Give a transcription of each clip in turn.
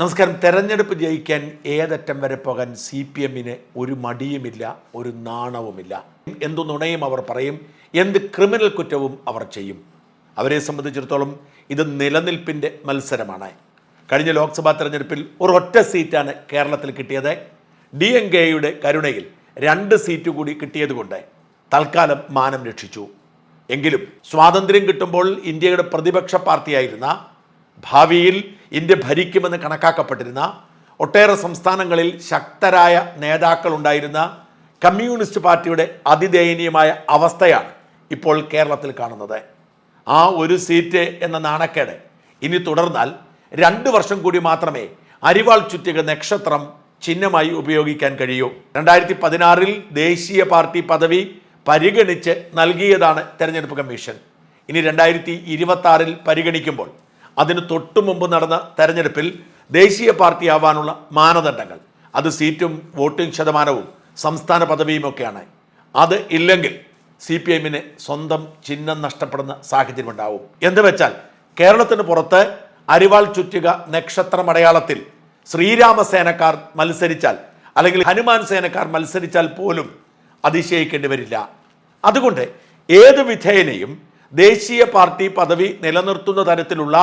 നമസ്കാരം. തെരഞ്ഞെടുപ്പ് ജയിക്കാൻ ഏതറ്റം വരെ പോകാൻ സി പി എമ്മിന് ഒരു മടിയുമില്ല ഒരു നാണവുമില്ല. എന്തു നുണയും അവർ പറയും എന്ത് ക്രിമിനൽ കുറ്റവും അവർ ചെയ്യും. അവരെ സംബന്ധിച്ചിടത്തോളം ഇത് നിലനിൽപ്പിന്റെ മത്സരമാണ്. കഴിഞ്ഞ ലോക്സഭാ തെരഞ്ഞെടുപ്പിൽ ഒരൊറ്റ സീറ്റാണ് കേരളത്തിൽ കിട്ടിയത്. ഡി എൻ കെയുടെ കരുണയിൽ രണ്ട് സീറ്റ് കൂടി കിട്ടിയതുകൊണ്ട് തൽക്കാലം മാനം രക്ഷിച്ചു. എങ്കിലും സ്വാതന്ത്ര്യം കിട്ടുമ്പോൾ ഇന്ത്യയുടെ പ്രതിപക്ഷ പാർട്ടിയായിരുന്ന ഭാവിയിൽ ഇന്ത്യ ഭരിക്കുമെന്ന് കണക്കാക്കപ്പെട്ടിരുന്ന ഒട്ടേറെ സംസ്ഥാനങ്ങളിൽ ശക്തരായ നേതാക്കൾ ഉണ്ടായിരുന്ന കമ്മ്യൂണിസ്റ്റ് പാർട്ടിയുടെ അതിദയനീയമായ അവസ്ഥയാണ് ഇപ്പോൾ കേരളത്തിൽ കാണുന്നത്. ആ ഒരു സീറ്റ് എന്ന നാണക്കേട് ഇനി തുടർന്നാൽ രണ്ട് വർഷം കൂടി മാത്രമേ അരിവാൾ ചുറ്റിക നക്ഷത്രം ചിഹ്നമായി ഉപയോഗിക്കാൻ കഴിയൂ. രണ്ടായിരത്തി പതിനാറിൽ ദേശീയ പാർട്ടി പദവി പരിഗണിച്ച് നൽകിയതാണ് തെരഞ്ഞെടുപ്പ് കമ്മീഷൻ. ഇനി രണ്ടായിരത്തി ഇരുപത്തി പരിഗണിക്കുമ്പോൾ അതിന് തൊട്ടു മുമ്പ് നടന്ന തെരഞ്ഞെടുപ്പിൽ ദേശീയ പാർട്ടി ആവാനുള്ള മാനദണ്ഡങ്ങൾ. അത് സീറ്റും വോട്ടിംഗ് ശതമാനവും സംസ്ഥാന പദവിയും ഒക്കെയാണ്. അത് ഇല്ലെങ്കിൽ സി പി എമ്മിന് സ്വന്തം ചിഹ്നം നഷ്ടപ്പെടുന്ന സാഹചര്യം ഉണ്ടാവും. എന്ന് വെച്ചാൽ കേരളത്തിന് പുറത്ത് അരിവാൾ ചുറ്റുക നക്ഷത്ര മലയാളത്തിൽ ശ്രീരാമസേനക്കാർ മത്സരിച്ചാൽ അല്ലെങ്കിൽ ഹനുമാൻ സേനക്കാർ മത്സരിച്ചാൽ പോലും അതിശയിക്കേണ്ടി വരില്ല. അതുകൊണ്ട് ഏത് വിധേയനെയും ദേശീയ പാർട്ടി പദവി നിലനിർത്തുന്ന തരത്തിലുള്ള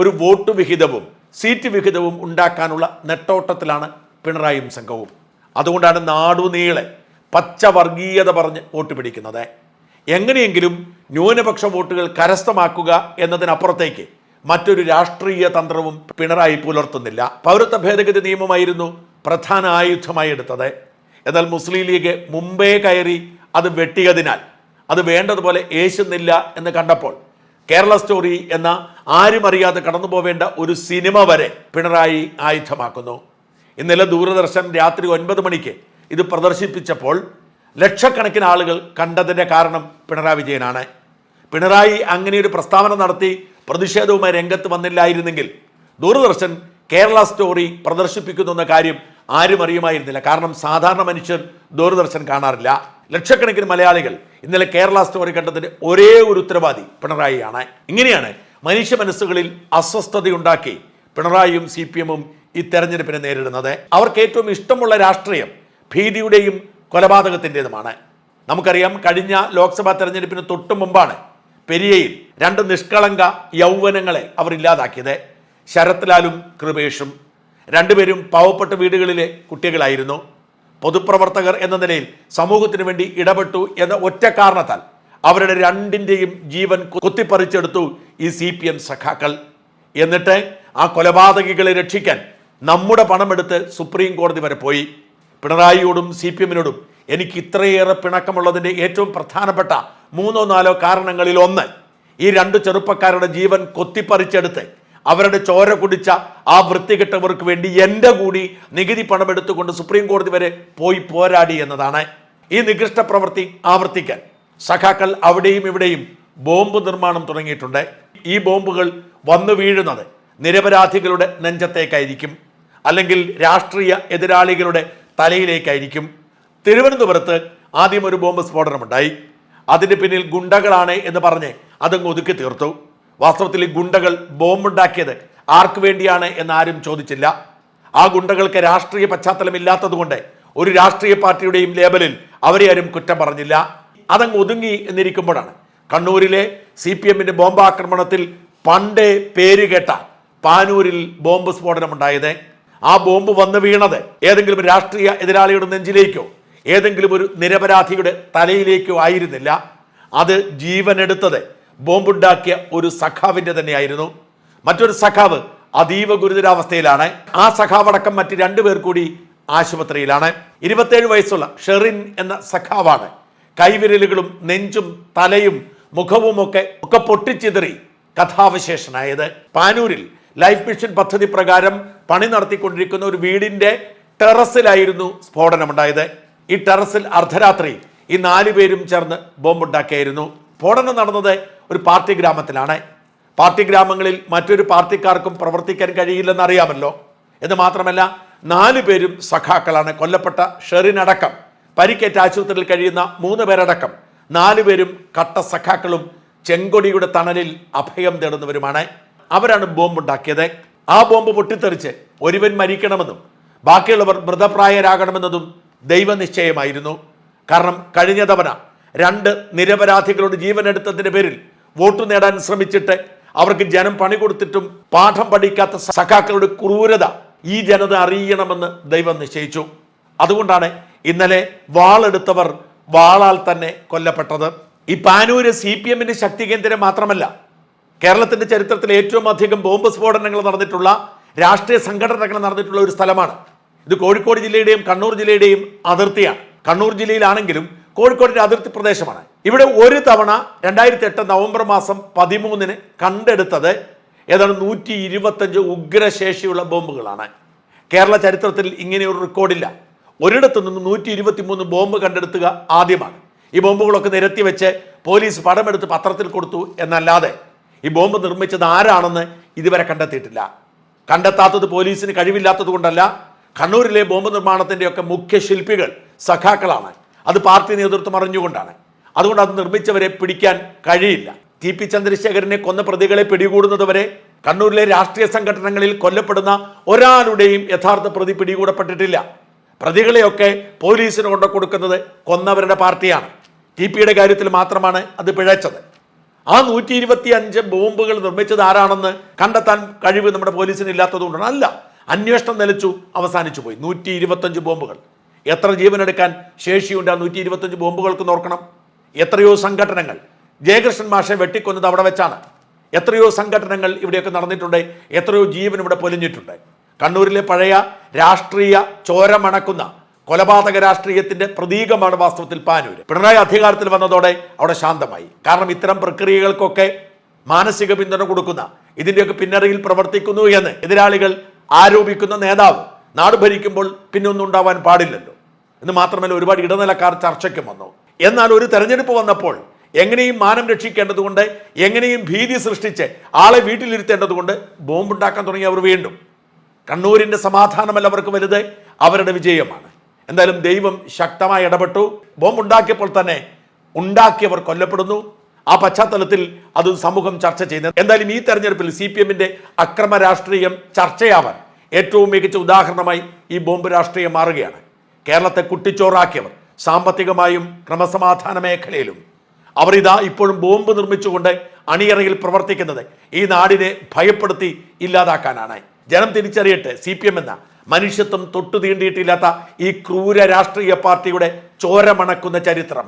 ഒരു വോട്ട് വിഹിതവും സീറ്റ് വിഹിതവും ഉണ്ടാക്കാനുള്ള നെട്ടോട്ടത്തിലാണ് പിണറായിയും സംഘവും. അതുകൊണ്ടാണ് നാടുനീളെ പച്ചവർഗീയത പറഞ്ഞ് വോട്ട് പിടിക്കുന്നത്. എങ്ങനെയെങ്കിലും ന്യൂനപക്ഷ വോട്ടുകൾ കരസ്ഥമാക്കുക എന്നതിനപ്പുറത്തേക്ക് മറ്റൊരു രാഷ്ട്രീയ തന്ത്രവും പിണറായി പുലർത്തുന്നില്ല. പൗരത്വ ഭേദഗതി നിയമമായിരുന്നു പ്രധാന ആയുധമായി എടുത്തത്. എന്നാൽ മുസ്ലിം ലീഗ് മുമ്പേ കയറി അത് വെട്ടിയതിനാൽ അത് വേണ്ടതുപോലെ ഏശുന്നില്ല എന്ന് കണ്ടപ്പോൾ കേരള സ്റ്റോറി എന്ന ആരും അറിയാതെ കടന്നു പോവേണ്ട ഒരു സിനിമ വരെ പിണറായി ആയുധമാക്കുന്നു. ഇന്നലെ ദൂരദർശൻ രാത്രി ഒൻപത് മണിക്ക് ഇത് പ്രദർശിപ്പിച്ചപ്പോൾ ലക്ഷക്കണക്കിന് ആളുകൾ കണ്ടതിന്റെ കാരണം പിണറായി വിജയനാണ്. പിണറായി അങ്ങനെ ഒരു പ്രസ്താവന നടത്തി പ്രതിഷേധവുമായി രംഗത്ത് വന്നില്ലായിരുന്നെങ്കിൽ ദൂരദർശൻ കേരള സ്റ്റോറി പ്രദർശിപ്പിക്കുന്നു എന്ന കാര്യം ആരും അറിയുമായിരുന്നില്ല. കാരണം സാധാരണ മനുഷ്യർ ദൂരദർശൻ കാണാറില്ല. ലക്ഷക്കണക്കിന് മലയാളികൾ ഇന്നലെ കേരള സ്റ്റോറി കണ്ടതിന്റെ ഒരേ ഒരു ഉത്തരവാദി പിണറായിയാണ്. ഇങ്ങനെയാണ് മനുഷ്യ മനസ്സുകളിൽ അസ്വസ്ഥതയുണ്ടാക്കി പിണറായിയും സി പി എമ്മും ഈ തെരഞ്ഞെടുപ്പിനെ നേരിടുന്നത്. അവർക്ക് ഏറ്റവും ഇഷ്ടമുള്ള രാഷ്ട്രീയം ഭീതിയുടെയും കൊലപാതകത്തിന്റെതുമാണ്. നമുക്കറിയാം കഴിഞ്ഞ ലോക്സഭാ തെരഞ്ഞെടുപ്പിന് തൊട്ടു മുമ്പാണ് പെരിയയിൽ രണ്ട് നിഷ്കളങ്ക യൗവനങ്ങളെ അവർ ഇല്ലാതാക്കിയത്. ശരത്ലാലും കൃപേഷും. രണ്ടുപേരും പാവപ്പെട്ട വീടുകളിലെ കുട്ടികളായിരുന്നു. പൊതുപ്രവർത്തകർ എന്ന നിലയിൽ സമൂഹത്തിന് വേണ്ടി ഇടപെട്ടു എന്ന ഒറ്റ കാരണത്താൽ അവരുടെ രണ്ടിന്റെയും ജീവൻ കുത്തിപ്പറിച്ചെടുത്തു ഈ സി പി എം സഖാക്കൾ. എന്നിട്ട് ആ കൊലപാതകികളെ രക്ഷിക്കാൻ നമ്മുടെ പണമെടുത്ത് സുപ്രീം കോടതി വരെ പോയി. പിണറായിയോടും സി പി എമ്മിനോടും എനിക്ക് ഇത്രയേറെ പിണക്കമുള്ളതിന്റെ ഏറ്റവും പ്രധാനപ്പെട്ട മൂന്നോ നാലോ കാരണങ്ങളിൽ ഒന്ന് ഈ രണ്ട് ചെറുപ്പക്കാരുടെ ജീവൻ കൊത്തിപ്പറിച്ചെടുത്ത് അവരുടെ ചോര കുടിച്ച ആ വൃത്തികെട്ടവർക്ക് വേണ്ടി എന്റെ കൂടി നികുതി പണം എടുത്തുകൊണ്ട് സുപ്രീം കോടതി വരെ പോയി പോരാടി എന്നതാണ് ഈ നികൃഷ്ട പ്രവൃത്തി ആവർത്തിക്കാൻ. സഖാക്കൾ അവിടെയും ഇവിടെയും ബോംബ് നിർമ്മാണം തുടങ്ങിയിട്ടുണ്ട്. ഈ ബോംബുകൾ വന്നു വീഴുന്നത് നിരപരാധികളുടെ നെഞ്ചത്തേക്കായിരിക്കും. അല്ലെങ്കിൽ രാഷ്ട്രീയ എതിരാളികളുടെ തലയിലേക്കായിരിക്കും. തിരുവനന്തപുരത്ത് ആദ്യം ഒരു ബോംബ് സ്ഫോടനമുണ്ടായി. അതിന് പിന്നിൽ ഗുണ്ടകളാണ് എന്ന് പറഞ്ഞ് അതങ്ങ് ഒതുക്കി തീർത്തു. വാസ്തവത്തിൽ ഈ ഗുണ്ടകൾ ബോംബുണ്ടാക്കിയത് ആർക്കു വേണ്ടിയാണ് എന്നാരും ചോദിച്ചില്ല. ആ ഗുണ്ടകൾക്ക് രാഷ്ട്രീയ പശ്ചാത്തലം പശ്ചാത്തലമില്ലാത്തതുകൊണ്ട് ഒരു രാഷ്ട്രീയ പാർട്ടിയുടെയും ലേബലിൽ അവരെ ആരും കുറ്റം പറഞ്ഞില്ല. അതങ്ങ് ഒതുങ്ങി എന്നിരിക്കുമ്പോഴാണ് കണ്ണൂരിലെ സി പി എമ്മിന്റെ ബോംബാക്രമണത്തിൽ പണ്ടേ പേര് കേട്ട പാനൂരിൽ ബോംബ് സ്ഫോടനമുണ്ടായത്. ആ ബോംബ് വന്ന് വീണത് ഏതെങ്കിലും രാഷ്ട്രീയ എതിരാളിയുടെ നെഞ്ചിലേക്കോ ഏതെങ്കിലും ഒരു നിരപരാധിയുടെ തലയിലേക്കോ ആയിരുന്നില്ല. അത് ജീവനെടുത്തത് ബോംബുണ്ടാക്കിയ ഒരു സഖാവിന്റെ തന്നെയായിരുന്നു. മറ്റൊരു സഖാവ് അതീവ ഗുരുതരാവസ്ഥയിലാണ്. ആ സഖാവടക്കം മറ്റ് രണ്ടുപേർ കൂടി ആശുപത്രിയിലാണ്. ഇരുപത്തേഴ് വയസ്സുള്ള ഷെറിൻ എന്ന സഖാവാണ്. കൈവിരലുകളും നെഞ്ചും തലയും മുഖവും ഒക്കെ പൊട്ടിച്ചിതറി കഥാവിശേഷനായത്. പാനൂരിൽ ലൈഫ് മിഷൻ പദ്ധതി പ്രകാരം പണി നടത്തിക്കൊണ്ടിരിക്കുന്ന ഒരു വീടിന്റെ ടെറസിലായിരുന്നു സ്ഫോടനമുണ്ടായത്. ഈ ടെറസിൽ അർദ്ധരാത്രി ഈ നാലു പേരും ചേർന്ന് ബോംബുണ്ടാക്കിയായിരുന്നു. സ്ഫോടനം നടന്നത് ഒരു പാർട്ടി ഗ്രാമത്തിലാണ്. പാർട്ടി ഗ്രാമങ്ങളിൽ മറ്റൊരു പാർട്ടിക്കാർക്കും പ്രവർത്തിക്കാൻ കഴിയില്ലെന്ന് അറിയാമല്ലോ എന്ന് മാത്രമല്ല നാല് പേരും സഖാക്കളാണ് കൊല്ലപ്പെട്ട ഷെറിനടക്കം. പരിക്കേറ്റ ആശുപത്രിയിൽ കഴിയുന്ന മൂന്ന് പേരടക്കം. നാലു പേരും കട്ട സഖാക്കളും ചെങ്കൊടിയുടെ തണലിൽ അഭയം തേടുന്നവരുമാണ്. അവരാണ് ബോംബുണ്ടാക്കിയത്. ആ ബോംബ് പൊട്ടിത്തെറിച്ച് ഒരുവൻ മരിക്കണമെന്നും ബാക്കിയുള്ളവർ മൃതപ്രായരാകണമെന്നതും ദൈവനിശ്ചയമായിരുന്നു. കാരണം കഴിഞ്ഞ തവണ രണ്ട് നിരപരാധികളുടെ ജീവനെടുത്തതിന്റെ പേരിൽ വോട്ട് നേടാൻ ശ്രമിച്ചിട്ട് അവർക്ക് ജനം പണി കൊടുത്തിട്ടും പാഠം പഠിക്കാത്ത സഖാക്കളുടെ ക്രൂരത ഈ ജനത അറിയണമെന്ന് ദൈവം നിശ്ചയിച്ചു. അതുകൊണ്ടാണ് ഇന്നലെ വാളെടുത്തവർ വാളാൽ തന്നെ കൊല്ലപ്പെട്ടത്. ഈ പാനൂര് സി പി എമ്മിന്റെ ശക്തി കേന്ദ്രം മാത്രമല്ല കേരളത്തിന്റെ ചരിത്രത്തിൽ ഏറ്റവും അധികം ബോംബ് സ്ഫോടനങ്ങൾ നടന്നിട്ടുള്ള രാഷ്ട്രീയ സംഘടനകൾ നടന്നിട്ടുള്ള ഒരു സ്ഥലമാണ്. ഇത് കോഴിക്കോട് ജില്ലയുടെയും കണ്ണൂർ ജില്ലയുടെയും അതിർത്തിയാണ്. കണ്ണൂർ ജില്ലയിലാണെങ്കിലും കോഴിക്കോടിന്റെ അതിർത്തി പ്രദേശമാണ്. ഇവിടെ ഒരു തവണ രണ്ടായിരത്തി എട്ട് നവംബർ മാസം പതിമൂന്നിന് കണ്ടെടുത്തത് ഏതാണ് നൂറ്റി ഇരുപത്തഞ്ച് ഉഗ്രശേഷിയുള്ള ബോംബുകളാണ്. കേരള ചരിത്രത്തിൽ ഇങ്ങനെയൊരു റെക്കോർഡില്ല. ഒരിടത്തു നിന്ന് നൂറ്റി ഇരുപത്തി മൂന്ന് ബോംബ് കണ്ടെടുത്തുക ആദ്യമാണ്. ഈ ബോംബുകളൊക്കെ നിരത്തി വെച്ച് പോലീസ് പടമെടുത്ത് പത്രത്തിൽ കൊടുത്തു എന്നല്ലാതെ ഈ ബോംബ് നിർമ്മിച്ചത് ആരാണെന്ന് ഇതുവരെ കണ്ടെത്തിയിട്ടില്ല. കണ്ടെത്താത്തത് പോലീസിന് കഴിവില്ലാത്തത് കൊണ്ടല്ല കണ്ണൂരിലെ ബോംബ് നിർമ്മാണത്തിന്റെയൊക്കെ മുഖ്യ ശില്പികൾ സഖാക്കളാണ്. അത് പാർട്ടി നേതൃത്വം അറിഞ്ഞുകൊണ്ടാണ്. അതുകൊണ്ട് അത് നിർമ്മിച്ചവരെ പിടിക്കാൻ കഴിയില്ല. ടി പി ചന്ദ്രശേഖരനെ കൊന്ന പ്രതികളെ പിടികൂടുന്നതുവരെ കണ്ണൂരിലെ രാഷ്ട്രീയ സംഘടനകളിൽ കൊല്ലപ്പെടുന്ന ഒരാളുടെയും യഥാർത്ഥ പ്രതി പിടികൂടപ്പെട്ടിട്ടില്ല. പ്രതികളെയൊക്കെ പോലീസിന് കൊണ്ടു കൊടുക്കുന്നത് കൊന്നവരുടെ പാർട്ടിയാണ്. ടി പിയുടെ കാര്യത്തിൽ മാത്രമാണ് അത് പിഴച്ചത്. ആ നൂറ്റി ഇരുപത്തി അഞ്ച് ബോംബുകൾ നിർമ്മിച്ചത് ആരാണെന്ന് കണ്ടെത്താൻ കഴിവ് നമ്മുടെ പോലീസിന് ഇല്ലാത്തതുകൊണ്ടാണ് അല്ല അന്വേഷണം നിലച്ചു അവസാനിച്ചു പോയി. നൂറ്റി ഇരുപത്തഞ്ച് ബോംബുകൾ. എത്ര ജീവനെടുക്കാൻ ശേഷിയുണ്ട് ആ നൂറ്റി ഇരുപത്തഞ്ച് ബോംബുകൾക്ക് നോക്കണം എത്രയോ സംഘടനകൾ. ജയകൃഷ്ണൻ മാഷെ വെട്ടിക്കൊന്നത് അവിടെ വെച്ചാണ്. എത്രയോ സംഘടനകൾ ഇവിടെയൊക്കെ നടന്നിട്ടുണ്ട്. എത്രയോ ജീവൻ ഇവിടെ പൊലിഞ്ഞിട്ടുണ്ട്. കണ്ണൂരിലെ പഴയ രാഷ്ട്രീയ ചോരമണക്കുന്ന കൊലപാതക രാഷ്ട്രീയത്തിന്റെ പ്രതീകമാണ് വാസ്തവത്തിൽ പാനൂര്. പിണറായി അധികാരത്തിൽ വന്നതോടെ അവിടെ ശാന്തമായി. കാരണം ഇത്തരം പ്രക്രിയകൾക്കൊക്കെ മാനസിക പിന്തുണ കൊടുക്കുന്ന ഇതിന്റെയൊക്കെ പിന്നറിയിൽ പ്രവർത്തിക്കുന്നു എന്ന് എതിരാളികൾ ആരോപിക്കുന്ന നേതാവ് നാട് ഭരിക്കുമ്പോൾ പിന്നെ ഒന്നും ഉണ്ടാവാൻ പാടില്ലല്ലോ. എന്ന് മാത്രമല്ല ഒരുപാട് ഇടനിലക്കാർ ചർച്ചയ്ക്കും വന്നു. എന്നാൽ ഒരു തെരഞ്ഞെടുപ്പ് വന്നപ്പോൾ എങ്ങനെയും മാനം രക്ഷിക്കേണ്ടതുകൊണ്ട് എങ്ങനെയും ഭീതി സൃഷ്ടിച്ച് ആളെ വീട്ടിലിരുത്തേണ്ടതുകൊണ്ട് ബോംബുണ്ടാക്കാൻ തുടങ്ങി അവർ വീണ്ടും. കണ്ണൂരിന്റെ സമാധാനമല്ല അവർക്ക് വലുത് അവരുടെ വിജയമാണ്. എന്തായാലും ദൈവം ശക്തമായി ഇടപെട്ടു. ബോംബുണ്ടാക്കിയപ്പോൾ തന്നെ ഉണ്ടാക്കിയവർ കൊല്ലപ്പെടുന്നു. ആ പശ്ചാത്തലത്തിൽ അത് സമൂഹം ചർച്ച ചെയ്യുന്നത്. എന്തായാലും ഈ തെരഞ്ഞെടുപ്പിൽ സി പി എമ്മിന്റെ അക്രമ രാഷ്ട്രീയം ചർച്ചയാവാൻ ഏറ്റവും മികച്ച ഉദാഹരണമായി ഈ ബോംബ് രാഷ്ട്രീയം മാറുകയാണ്. കേരളത്തെ കുട്ടിച്ചോറാക്കിയവർ. സാമ്പത്തികമായും ക്രമസമാധാന മേഖലയിലും. അവർ ഇതാ ഇപ്പോഴും ബോംബ് നിർമ്മിച്ചുകൊണ്ട് അണിയറയിൽ പ്രവർത്തിക്കുന്നത് ഈ നാടിനെ ഭയപ്പെടുത്തി ഇല്ലാതാക്കാനാണ്. ജനം തിരിച്ചറിയട്ടെ സി പി എം എന്ന മനുഷ്യത്വം തൊട്ടു തീണ്ടിയിട്ടില്ലാത്ത ഈ ക്രൂര രാഷ്ട്രീയ പാർട്ടിയുടെ ചോരമണക്കുന്ന ചരിത്രം.